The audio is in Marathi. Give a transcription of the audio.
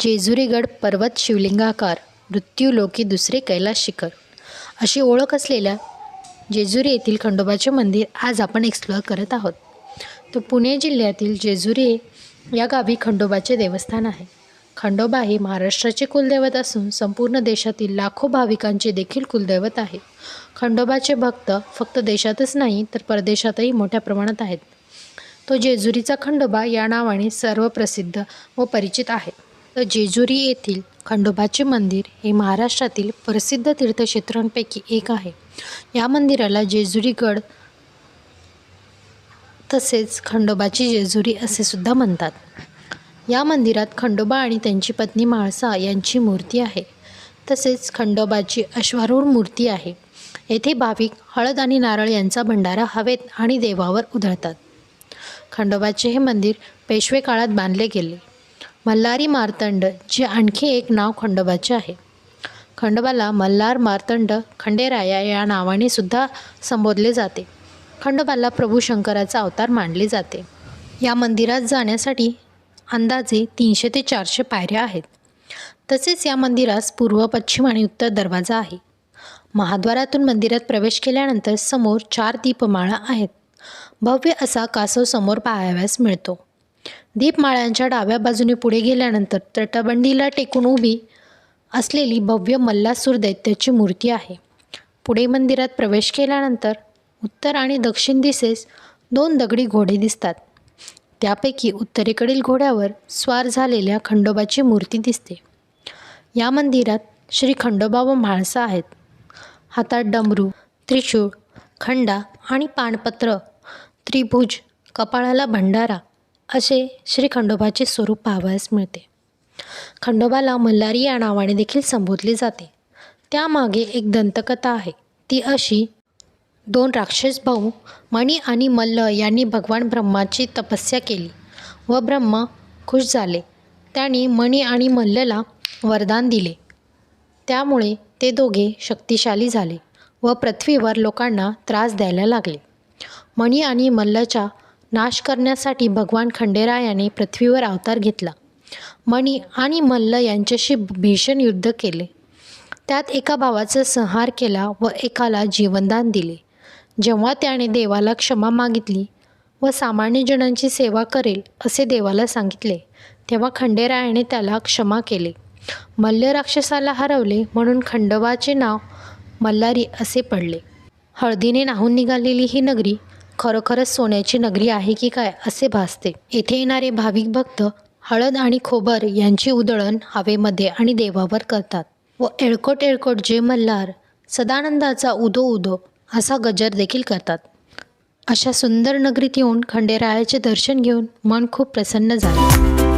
जेजुरीगड पर्वत शिवलिंगाकार मृत्यूलोकी दुसरे कैलास शिखर. अशी ओळख असलेल्या जेजुरी येथील खंडोबाचे मंदिर आज आपण एक्सप्लोअर करत आहोत. तर पुणे जिल्ह्यातील जेजुरी या गावी खंडोबाचे देवस्थान आहे. खंडोबा हे महाराष्ट्राचे कुलदैवत असून संपूर्ण देशातील लाखो भाविकांचे देखील कुलदैवत आहे. खंडोबाचे भक्त फक्त देशातच नाही तर परदेशातही मोठ्या प्रमाणात आहेत. तो जेजुरीचा खंडोबा या नावाने सर्व प्रसिद्ध व परिचित आहे. तर जेजुरी येथील खंडोबाचे मंदिर हे महाराष्ट्रातील प्रसिद्ध तीर्थक्षेत्रांपैकी एक आहे. या मंदिराला जेजुरीगड तसेच खंडोबाची जेजुरी असे सुद्धा म्हणतात. या मंदिरात खंडोबा आणि त्यांची पत्नी म्हाळसा यांची मूर्ती आहे. तसेच खंडोबाची अश्वारूढ मूर्ती आहे. येथे भाविक हळद आणि नारळ यांचा भंडारा हवेत आणि देवावर उधळतात. खंडोबाचे हे मंदिर पेशवे काळात बांधले गेले. मल्हारी मार्तंड जे आणखी एक नाव खंडोबाचे आहे. खंडोबाला मल्हार मार्तंड खंडेराया या नावाने सुद्धा संबोधले जाते. खंडोबाला प्रभू शंकराचा अवतार मानले जाते. या मंदिरात जाण्यासाठी अंदाजे तीनशे ते चारशे पायऱ्या आहेत. तसेच या मंदिरास पूर्व पश्चिम आणि उत्तर दरवाजा आहे. महाद्वारातून मंदिरात प्रवेश केल्यानंतर समोर चार दीपमाळा आहेत. भव्य असा कासव समोर पाहाव्यास मिळतो. दीपमाळ्यांच्या डाव्या बाजूने पुढे गेल्यानंतर तटबंदीला टेकून उभी असलेली भव्य मल्लासूर दैत्याची मूर्ती आहे. पुढे मंदिरात प्रवेश केल्यानंतर उत्तर आणि दक्षिण दिशेस दोन दगडी घोडे दिसतात. त्यापैकी उत्तरेकडील घोड्यावर स्वार झालेल्या खंडोबाची मूर्ती दिसते. या मंदिरात श्री खंडोबा व म्हाळसा आहेत. हातात डमरू त्रिशूळ खंडा आणि पानपत्र त्रिभुज कपाळाला भंडारा असे श्री खंडोबाचे स्वरूप पाहावयास मिळते. खंडोबाला मल्हारी या नावाने देखील संबोधले जाते. त्यामागे एक दंतकथा आहे. ती अशी दोन राक्षस भाऊ मणी आणि मल्ल यांनी भगवान ब्रह्माची तपस्या केली व ब्रह्मा खुश झाले. त्यांनी मणी आणि मल्लला वरदान दिले. त्यामुळे ते दोघे शक्तिशाली झाले व पृथ्वीवर लोकांना त्रास द्यायला लागले. मणी आणि मल्लच्या नाश करण्यासाठी भगवान खंडेरायाने पृथ्वीवर अवतार घेतला. मणी आणि मल्ल यांच्याशी भीषण युद्ध केले. त्यात एका भावाचा संहार केला व एकाला जीवनदान दिले. जेव्हा त्याने देवाला क्षमा मागितली व सामान्य जणांची सेवा करेल असे देवाला सांगितले तेव्हा खंडेरायाने त्याला क्षमा केले. मल्ल राक्षसाला हरवले म्हणून खंडोबाचे नाव मल्हारी असे पडले. हळदीने नाहून निघालेली ही नगरी खरोखरच सोन्याची नगरी आहे की काय असे भासते. येथे येणारे भाविक भक्त हळद आणि खोबर यांची उधळण हवेमध्ये आणि देवावर करतात व एळकोट एळकोट जे मल्हार सदानंदाचा उदो उदो असा गजर देखील करतात. अशा सुंदर नगरीत येऊन खंडेरायाचे दर्शन घेऊन मन खूप प्रसन्न झाले.